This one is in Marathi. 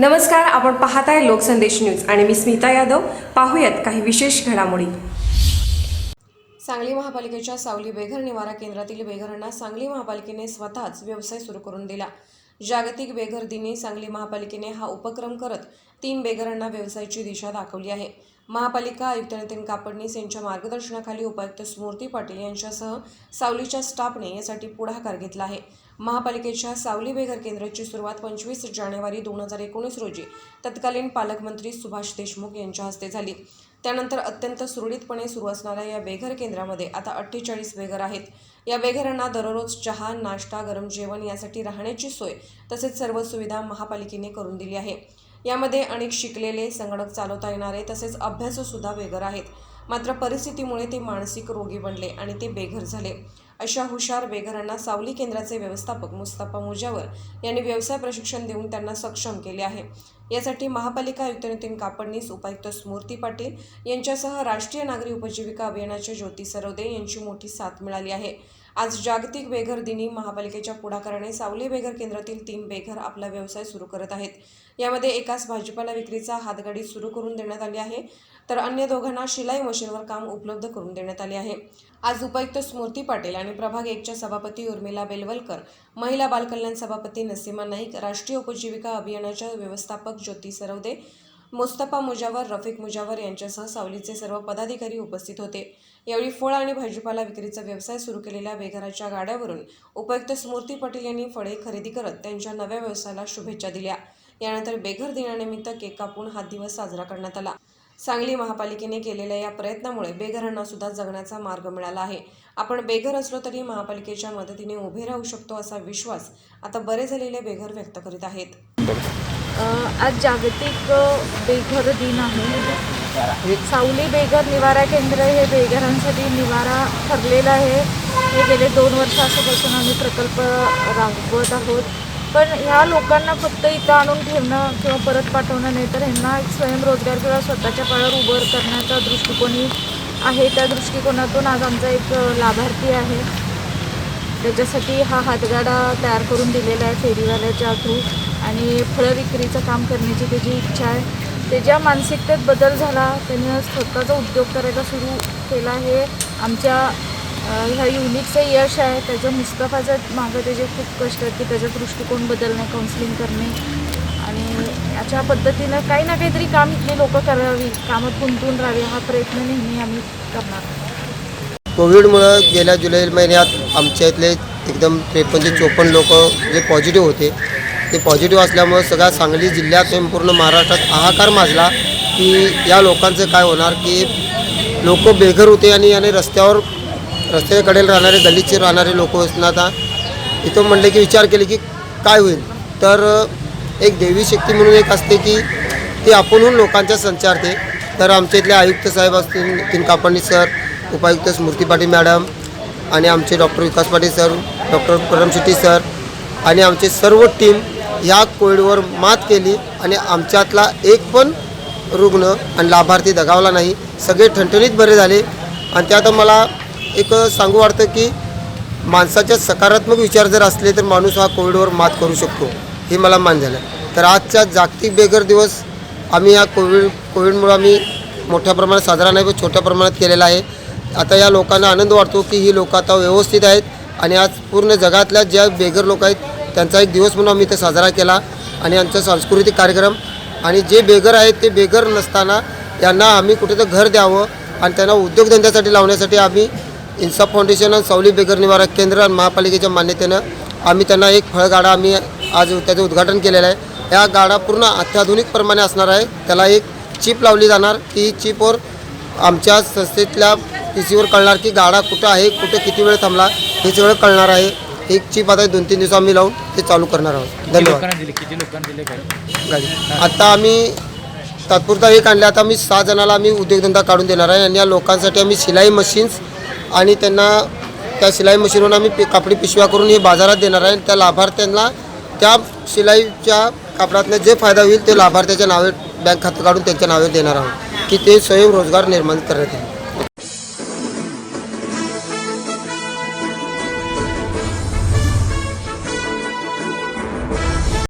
नमस्कार आपण पाहताय लोकसंदेश न्यूज आणि मी स्मिता यादव. पाहूयात काही विशेष घडामोडी. सांगली महापालिकेच्या सावली बेघर निवारा केंद्रातील बेघरांना सांगली महापालिकेने स्वतःच व्यवसाय सुरू करून दिला. जागतिक बेघर दिनी सांगली महापालिकेने हा उपक्रम करत तीन बेघरांना व्यवसायाची दिशा दाखवली आहे. महापालिका आयुक्त नितीन कापडणीस यांच्या मार्गदर्शनाखाली उपायुक्त स्मृती पाटील यांच्यासह सावलीच्या स्टाफने यासाठी पुढाकार घेतला आहे. महापालिकेच्या सावली बेघर केंद्राची सुरुवात पंचवीस जानेवारी दोन हजार एकोणीस रोजी तत्कालीन पालकमंत्री सुभाष देशमुख यांच्या हस्ते झाली. त्यानंतर अत्यंत सुरळीतपणे सुरू असणाऱ्या या बेघर केंद्रामध्ये आता अठ्ठेचाळीस बेघर आहेत. या बेघरांना दररोज चहा नाश्ता गरम जेवण यासाठी राहण्याची सोय तसेच सर्व सुविधा महापालिकेने करून दिली आहे. यामध्ये अनेक शिकलेले संगणक चालवता येणारे तसेच अभ्याससुद्धा बेघर आहेत. मात्र परिस्थितीमुळे ते मानसिक रोगी बनले आणि ते बेघर झाले. अशा हुशार बेघरांना सावली केंद्राचे व्यवस्थापक मुस्ताफा मुजावर यांनी व्यवसाय प्रशिक्षण देऊन त्यांना सक्षम केले आहे. यासाठी महापालिका आयुक्त नितीन कापडणीस उपायुक्त स्मृती पाटील यांच्यासह राष्ट्रीय नागरी उपजीविका अभियानाचे ज्योती सरवदे यांची मोठी साथ मिळाली आहे. आज जागतिक बेघर दिनी महापालिकेच्या पुढाकाराने सावली बेघर केंद्रातील तीन बेघर आपला व्यवसाय सुरू करत आहेत. यामध्ये एकाच भाजीपाला विक्रीचा हातगाडी सुरू करून देण्यात आली आहे तर अन्य दोघांना शिलाई मशीनवर काम उपलब्ध करून देण्यात आले आहे. आज उपायुक्त स्मृती पाटील आणि प्रभाग एकच्या सभापती उर्मिला बेलवलकर महिला बालकल्याण सभापती नसीमा नाईक राष्ट्रीय उपजीविका अभियानाच्या व्यवस्थापक ज्योती सरवदे मुस्तफा मुजावर रफिक मुजावर यांच्यासह सावलीचे सर्व पदाधिकारी उपस्थित होते. यावेळी फळ आणि भाजीपाला विक्रीचा व्यवसाय सुरू केलेल्या बेघराच्या गाड्यावरून उपायुक्त स्मृती पटेल यांनी फळे खरेदी करत त्यांच्या नव्या व्यवसायाला शुभेच्छा दिल्या. यानंतर बेघर दिनानिमित्त केक कापून हा दिवस साजरा करण्यात आला. सांगली महापालिकेने केलेल्या या प्रयत्नामुळे बेघरांना सुद्धा जगण्याचा मार्ग मिळाला आहे. आपण बेघर असलो तरी महापालिकेच्या मदतीने उभे राहू शकतो असा विश्वास आता बरे झालेले बेघर व्यक्त करीत आहेत. आज जागतिक बेघर दिन आहे. सावली बेघर निवारा केंद्र हे बेघरांसाठी निवारा ठरलेलं आहे. हे गेले दोन वर्षापासून आम्ही प्रकल्प राबवत आहोत. पण ह्या लोकांना फक्त इथं आणून ठेवणं किंवा परत पाठवणं नाही तर ह्यांना एक स्वयंरोजगार किंवा स्वतःच्या पायावर उभं करण्याचा दृष्टिकोनही आहे. त्या दृष्टिकोनातून आज आमचा एक लाभार्थी आहे. त्याच्यासाठी हा हातगाडा तयार करून दिलेला आहे फेरीवाल्याच्या थ्रू आणि फळं विक्रीचं काम करण्याची त्याची इच्छा आहे. त्याच्या मानसिकतेत बदल झाला त्यानं स्वतःचा उद्योग करायला सुरू केला हे आमच्या ह्या युनिटचं यश आहे त्याचं मुस्तफाचं मागं त्याचे खूप कष्ट आहेत की त्याचा दृष्टिकोन बदलणे काउन्सिलिंग करणे आणि अशा पद्धतीनं काही ना काहीतरी काम इथली लोकं करावी कामात गुंतून राहावी हा प्रयत्न नेहमी आम्ही करणार. कोविडमुळं गेल्या जुलै महिन्यात आमच्या इथले एकदम त्रेपन्न ते चोपन्न लोक जे पॉझिटिव्ह होते ते पॉझिटिव्ह असल्यामुळं सगळ्या सांगली जिल्ह्यात संपूर्ण महाराष्ट्रात हाहाकार माजला की या लोकांचं काय होणार की लोक बेघर होते आणि याने रस्त्यावर रस्त्याकडेला राहणारे गल्लीचे राहणारे लोक असणार आता इथं म्हणले की विचार केले की काय होईल? तर एक देवी शक्ती म्हणून एक असते की ती आपणहून लोकांच्या संचारते. तर आमच्या इथले आयुक्त साहेब असतील नितीन कापडणी सर उपायुक्त स्मृती पाटील मॅडम आणि आमचे doctor Vikas Patil sir doctor Param Shetty sir आणि आमचे सर्व टीम या कोविडवर मात केली आणि आमच्यातला एक पण रुग्ण आणि लाभार्थी दगावला नाही. सगळे ठणठणीत बरे झाले. आणि त्यात मला एक सांगू वाटतं की माणसाच्या सकारात्मक विचार जर असले तर माणूस हा कोविडवर मात करू शकतो हे मला मान झालं. तर आजचा जागतिक बेघर दिवस आम्ही या कोविड कोविडमुळे आम्ही मोठ्या प्रमाणात साजरा नाही पण छोट्या प्रमाणात केलेला आहे. आता या लोकांना आनंद वाटतो की ही लोक आता व्यवस्थित आहेत आणि आज पूर्ण जगातल्या ज्या बेघर लोक आहेत त्यांचा एक दिवस म्हणून आम्ही इथे साजरा केला आणि आमचा सांस्कृतिक कार्यक्रम. आणि जे बेघर आहेत ते बेघर नसताना यांना आम्ही कुठे तर घर द्यावं आणि त्यांना उद्योगधंद्यासाठी लावण्यासाठी आम्ही इन्साफ फाउंडेशन आणि सावली बेघर निवारा केंद्र आणि महापालिकेच्या मान्यतेनं आम्ही त्यांना एक फळगाडा आम्ही आज त्याचं उद्घाटन केलेलं आहे. या गाडा पूर्ण अत्याधुनिक प्रमाणे असणार आहे. त्याला एक चिप लावली जाणार. ती चिपवर आमच्या संस्थेतल्या पी सीवर कळणार की गाडा कुठं आहे कुठं किती वेळ थांबला हे सगळं कळणार आहे. एक चिप आता दोन तीन दिवस आम्ही लावून ते चालू करणार आहोत. धन्यवाद. आता आम्ही तात्पुरता एक आणले आता आम्ही सहा जणाला आम्ही उद्योगधंदा काढून देणार आहे. आणि या लोकांसाठी आम्ही शिलाई मशीन्स आणि त्यांना त्या शिलाई मशीनवरून आम्ही पि कापडी पिशव्या करून हे बाजारात देणार आहे. आणि त्या लाभार्थ्यांना त्या शिलाईच्या कापडातनं जे फायदा होईल ते लाभार्थ्याच्या नावे बँक खातं काढून त्यांच्या नावे देणार आहोत की ते स्वयंरोजगार निर्माण करण्यात येईल